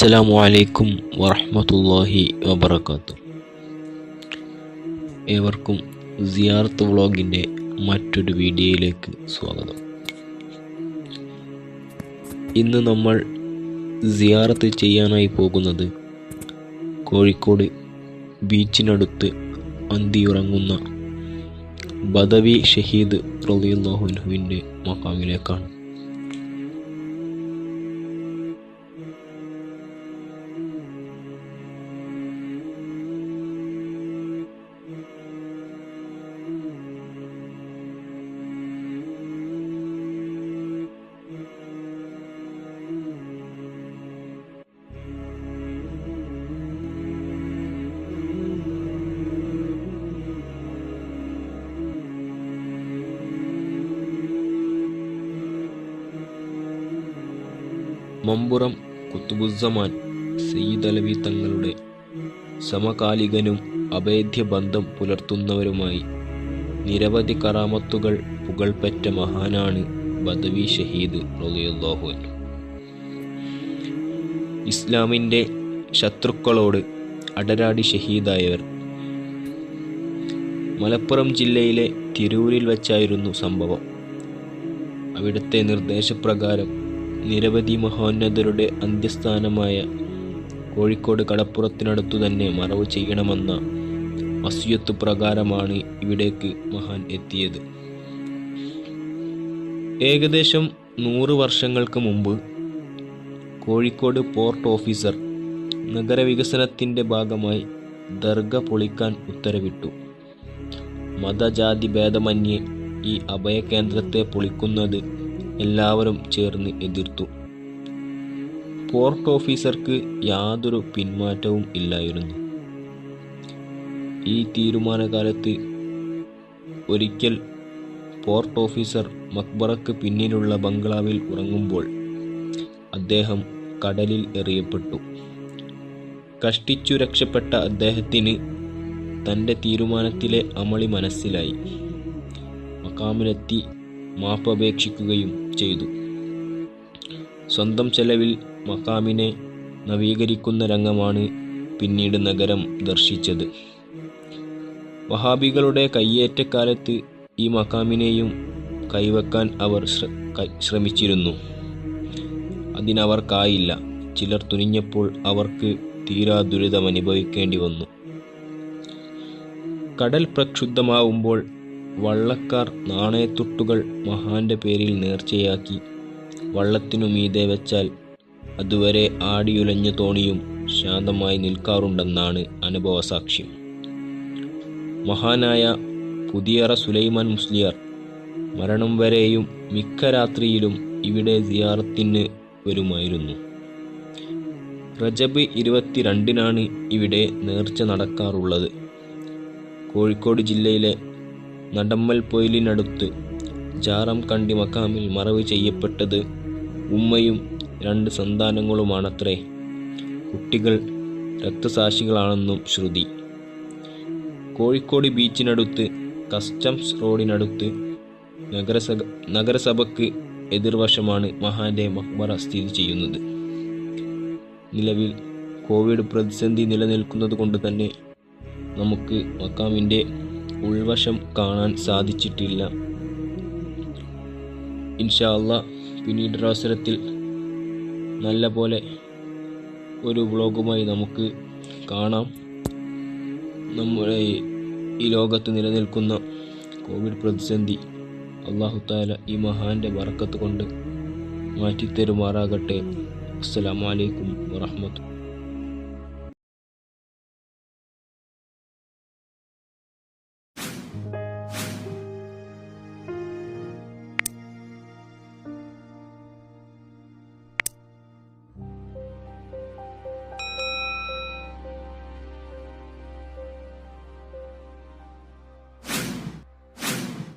അസ്സലാമു അലൈക്കും വറഹ്മത്തുള്ളാഹി വബർക്കാത്തു ഏവർക്കും സിയാർത്ത് വ്ളോഗിന്റെ മറ്റൊരു വീഡിയോയിലേക്ക് സ്വാഗതം. ഇന്ന് നമ്മൾ സിയാറത്ത് ചെയ്യാനായി പോകുന്നത് കോഴിക്കോട് ബീച്ചിനടുത്ത് അന്തിയുറങ്ങുന്ന ബദവി ഷഹീദ് റളിയല്ലാഹുവിന്റെ മക്കാമിലേക്കാണ് മമ്പുറം കുത്തുബുസ്സമാൻ സയ്യിദ് അലവി തങ്ങളുടെ സമകാലികനും അഭേദ്യ ബന്ധം പുലർത്തുന്നവരുമായി നിരവധി കറാമത്തുകൾ പുകൾപെറ്റ മഹാനാണ് ബദവി ഷഹീദ് റളിയല്ലാഹു ഇസ്ലാമിന്റെ ശത്രുക്കളോട് അടരാടി ഷഹീദായവർ. മലപ്പുറം ജില്ലയിലെ തിരൂരിൽ വച്ചായിരുന്നു സംഭവം. അവിടുത്തെ നിർദ്ദേശപ്രകാരം നിരവധി മഹോന്നതരുടെ അന്ത്യസ്ഥാനമായ കോഴിക്കോട് കടപ്പുറത്തിനടുത്തു തന്നെ മറവ് ചെയ്യണമെന്ന വസിയത്ത് പ്രകാരമാണ് ഇവിടേക്ക് മഹാൻ എത്തിയത്. ഏകദേശം നൂറ് വർഷങ്ങൾക്ക് മുമ്പ് കോഴിക്കോട് പോർട്ട് ഓഫീസർ നഗരവികസനത്തിന്റെ ഭാഗമായി ദർഗ പൊളിക്കാൻ ഉത്തരവിട്ടു. മതജാതി ഭേദമന്യേ ഈ അഭയകേന്ദ്രത്തെ പൊളിക്കുന്നത് എല്ലാവരും ചേർന്ന് എതിർത്തു. പോർട്ട് ഓഫീസർക്ക് യാതൊരു പിന്മാറ്റവും ഇല്ലായിരുന്നു. ഈ തീരുമാനകാലത്ത് ഒരിക്കൽ പോർട്ട് ഓഫീസർ മക്ബറക്ക് പിന്നിലുള്ള ബംഗ്ലാവിൽ ഉറങ്ങുമ്പോൾ അദ്ദേഹം കടലിൽ എറിയപ്പെട്ടു. കഷ്ടിച്ചു രക്ഷപ്പെട്ട അദ്ദേഹത്തിന് തന്റെ തീരുമാനത്തിലെ അമളി മനസ്സിലായി. മക്കാമിലെത്തി മാപ്പപേക്ഷിക്കുകയും ചെയ്തു. സ്വന്തം ചെലവിൽ മക്കാമിനെ നവീകരിക്കുന്ന രംഗമാണ് പിന്നീട് നഗരം ദർശിച്ചത്. വഹാബികളുടെ കയ്യേറ്റക്കാലത്ത് ഈ മക്കാമിനെയും കൈവക്കാൻ അവർ ശ്രമിച്ചിരുന്നു. അതിനവർക്കായില്ല. ചിലർ തുനിഞ്ഞപ്പോൾ അവർക്ക് തീരാ ദുരിതം അനുഭവിക്കേണ്ടി വന്നു. കടൽ പ്രക്ഷുബ്ധമാവുമ്പോൾ വള്ളക്കാർ നാണയത്തുട്ടുകൾ മഹാന്റെ പേരിൽ നേർച്ചയാക്കി. വള്ളത്തിനു മീതെ വെച്ചാൽ അതുവരെ ആടിയുലഞ്ഞ തോണിയും ശാന്തമായി നിൽക്കാറുണ്ടെന്നാണ് അനുഭവസാക്ഷ്യം. മഹാനായ പുതിയറ സുലൈമാൻ മുസ്ലിയാർ മരണം വരെയും മിക്ക രാത്രിയിലും ഇവിടെ സിയാറത്തിന് വരുമായിരുന്നു. റജബ് ഇരുപത്തിരണ്ടിനാണ് ഇവിടെ നേർച്ച നടക്കാറുള്ളത്. കോഴിക്കോട് ജില്ലയിലെ നടമ്മൽ പൊയിലിനടുത്ത്. ജാറം കണ്ടി മക്കാമിൽ മറവ് ചെയ്യപ്പെട്ടത് ഉമ്മയും രണ്ട് സന്താനങ്ങളുമാണത്രേ. കുട്ടികൾ രക്തസാക്ഷികളാണെന്നും ശ്രുതി. കോഴിക്കോട് ബീച്ചിനടുത്ത് കസ്റ്റംസ് റോഡിനടുത്ത് നഗരസഭ നഗരസഭയ്ക്ക് എതിർവശമാണ് മഹാന്റെ മക്ബറ സ്ഥിതി ചെയ്യുന്നത്. നിലവിൽ കോവിഡ് പ്രതിസന്ധി നിലനിൽക്കുന്നത് കൊണ്ട് തന്നെ നമുക്ക് മക്കാമിന്റെ ഉൾവശം കാണാൻ സാധിച്ചിട്ടില്ല. ഇൻഷാല്ല പിന്നീടൊരവസരത്തിൽ നല്ല പോലെ ഒരു വ്ളോഗുമായി നമുക്ക് കാണാം. നമ്മുടെ ഈ- ലോകത്ത് നിലനിൽക്കുന്ന കോവിഡ് പ്രതിസന്ധി അള്ളാഹുത്താല ഈ മഹാന്റെ വറക്കത്ത് കൊണ്ട് മാറ്റിത്തരുമാറാകട്ടെ. അസ്സലാമലൈക്കും വറഹ്മത്തുള്ളാഹി